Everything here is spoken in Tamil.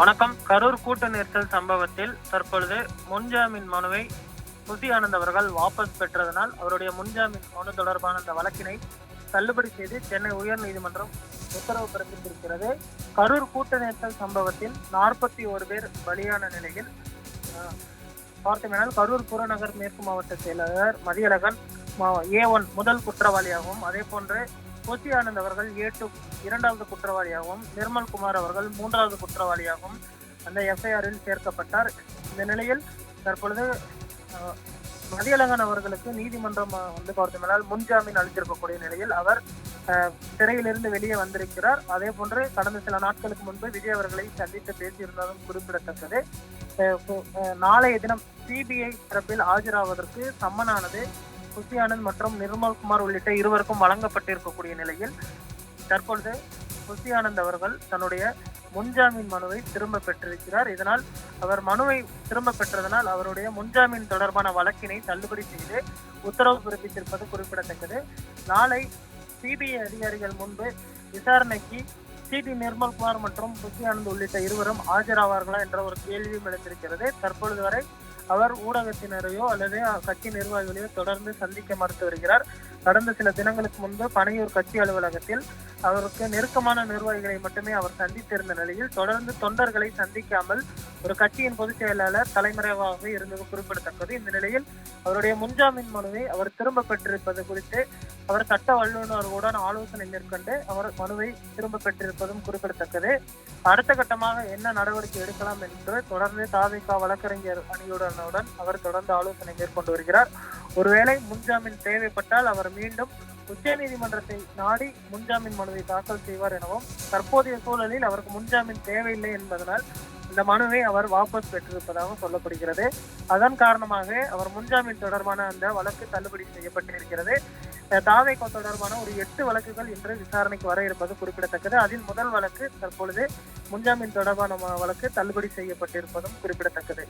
வணக்கம். கரூர் கூட்ட நெரிசல் சம்பவத்தில் தற்பொழுது முன்ஜாமீன் மனுவை புசி ஆனந்த் அவர்கள் வாபஸ் பெற்றதனால் அவருடைய முன்ஜாமீன் மனு தொடர்பான அந்த வழக்கினை தள்ளுபடி செய்து சென்னை உயர்நீதிமன்றம் உத்தரவு பிறப்பித்திருக்கிறது. கரூர் கூட்ட நெரிசல் சம்பவத்தில் நாற்பத்தி ஒரு பேர் பலியான நிலையில் பார்த்தோம்னால் கரூர் புறநகர் மேற்கு மாவட்ட செயலாளர் மதியழகன் ஏ ஒன் முதல் குற்றவாளியாகவும் அதே போன்று கோசி ஆனந்த் அவர்கள் ஏ இரண்டாவது குற்றவாளியாகவும் நிர்மல் குமார் அவர்கள் மூன்றாவது குற்றவாளியாகவும் அந்த எஃப்ஐஆரில் சேர்க்கப்பட்டார். இந்த நிலையில் தற்பொழுது மதியழகன் அவர்களுக்கு நீதிமன்றம் வந்து பார்த்தோம்னால் முன்ஜாமீன் அளித்திருக்கக்கூடிய நிலையில் அவர் சிறையிலிருந்து வெளியே வந்திருக்கிறார். அதே போன்று கடந்த சில நாட்களுக்கு முன்பு விஜய் அவர்களை சந்தித்து பேசியிருந்ததும் குறிப்பிடத்தக்கது. நாளைய தினம் சிபிஐ தரப்பில் ஆஜராவதற்கு சம்மனானது குஷி ஆனந்த் மற்றும் நிர்மல் குமார் உள்ளிட்ட இருவருக்கும் வழங்கப்பட்டிருக்கக்கூடிய நிலையில் தற்பொழுது குஷி ஆனந்த் அவர்கள் தன்னுடைய முன்ஜாமீன் மனுவை திரும்ப பெற்றிருக்கிறார். இதனால் அவர் மனுவை திரும்ப பெற்றதனால் அவருடைய முன்ஜாமீன் தொடர்பான வழக்கினை தள்ளுபடி செய்து உத்தரவு பிறப்பித்திருப்பது குறிப்பிடத்தக்கது. நாளை சிபிஐ அதிகாரிகள் முன்பு விசாரணைக்கு சிடி நிர்மல்குமார் மற்றும் குஷி ஆனந்த் உள்ளிட்ட இருவரும் ஆஜராவார்களா என்ற ஒரு கேள்வியும் எழுந்திருக்கிறது. தற்பொழுது வரை அவர் ஊடகத்தினரையோ அல்லது கட்சி நிர்வாகிகளையோ தொடர்ந்து சந்திக்க மறுத்து வருகிறார். கடந்த சில தினங்களுக்கு முன்பு பனையூர் கட்சி அலுவலகத்தில் அவருக்கு நெருக்கமான நிர்வாகிகளை மட்டுமே அவர் சந்தித்திருந்த நிலையில் தொடர்ந்து தொண்டர்களை சந்திக்காமல் ஒரு கட்சியின் பொதுச் செயலாளர் தலைமறைவாக இருந்தது குறிப்பிடத்தக்கது. இந்த நிலையில் அவருடைய முன்ஜாமீன் மனுவை அவர் திரும்ப பெற்றிருப்பது குறித்து அவர் சட்ட வல்லுநர்களுடன் ஆலோசனை மேற்கொண்டு அவர் மனுவை திரும்ப பெற்றிருப்பதும் குறிப்பிடத்தக்கது. அடுத்த கட்டமாக என்ன நடவடிக்கை எடுக்கலாம் என்று தொடர்ந்து தாவிகா வழக்கறிஞர் அணியுடனுடன் அவர் தொடர்ந்து ஆலோசனை மேற்கொண்டு வருகிறார். ஒருவேளை முன்ஜாமீன் தேவைப்பட்டால் அவர் மீண்டும் உச்சநீதிமன்றத்தை நாடி முன்ஜாமீன் மனுவை தாக்கல் செய்வார் எனவும் தற்போதைய சூழலில் அவருக்கு முன்ஜாமீன் தேவையில்லை என்பதனால் இந்த மனுவை அவர் வாபஸ் பெற்றிருப்பதாக சொல்லப்படுகிறது. அதன் காரணமாக அவர் முன்ஜாமீன் தொடர்பான அந்த வழக்கு தள்ளுபடி செய்யப்பட்டிருக்கிறது. அஹ் தாவேகா தொடர்பான ஒரு எட்டு வழக்குகள் இன்று விசாரணைக்கு வர இருப்பது குறிப்பிடத்தக்கது. அதில் முதல் வழக்கு தற்பொழுது முன்ஜாமீன் தொடர்பான வழக்கு தள்ளுபடி செய்யப்பட்டிருப்பதும் குறிப்பிடத்தக்கது.